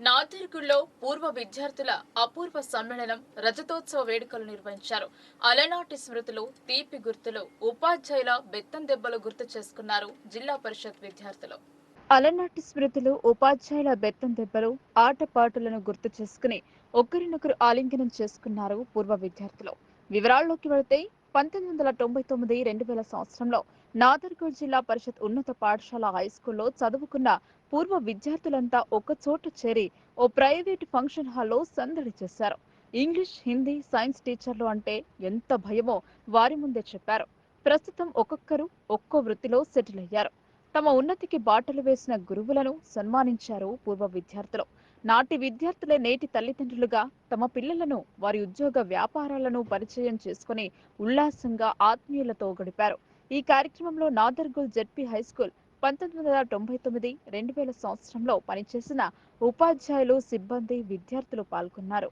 నాదర్గుల్లో పూర్వ విద్యార్థుల అపూర్వ సమ్మేళనం రజతోత్సవ వేడుకలు నిర్వహించారు. అలనాటి స్మృతులు తీపి గుర్తులు ఉపాధ్యాయుల బెత్తం దెబ్బలు గుర్తు చేసుకున్నారు జిల్లా పరిషత్ విద్యార్థులు. అలనాటి స్మృతులు ఉపాధ్యాయుల బెత్తం దెబ్బలు ఆటపాటలను గుర్తు చేసుకుని ఒకరినొకరు ఆలింగనం చేసుకున్నారు పూర్వ విద్యార్థులు. వివరాల్లోకి వెళితే పంతొమ్మిది వందల తొంభై తొమ్మిది రెండు వేల సంవత్సరంలో నాదర్గూడ్ జిల్లా పరిషత్ ఉన్నత పాఠశాల హై స్కూల్లో చదువుకున్న పూర్వ విద్యార్థులంతా ఒక చోట చేరి ఓ ప్రైవేట్ ఫంక్షన్ హాల్లో సందడి చేశారు. ఇంగ్లీష్ హిందీ సైన్స్ టీచర్లు అంటే ఎంత భయమో వారి ముందే చెప్పారు. ప్రస్తుతం ఒక్కొక్కరు ఒక్కో వృత్తిలో సెటిల్ అయ్యారు. తమ ఉన్నతికి బాటలు వేసిన గురువులను సన్మానించారు పూర్వ విద్యార్థులు. నాటి విద్యార్థులే నేటి తల్లిదండ్రులుగా తమ పిల్లలను వారి ఉద్యోగ వ్యాపారాలను పరిచయం చేసుకుని ఉల్లాసంగా ఆత్మీయులతో గడిపారు. ఈ కార్యక్రమంలో నాదర్గుల్ జెడ్పీ హై స్కూల్ పంతొమ్మిది వందల తొంభై తొమ్మిది రెండు వేల సంవత్సరంలో పనిచేసిన ఉపాధ్యాయులు సిబ్బంది విద్యార్థులు పాల్గొన్నారు.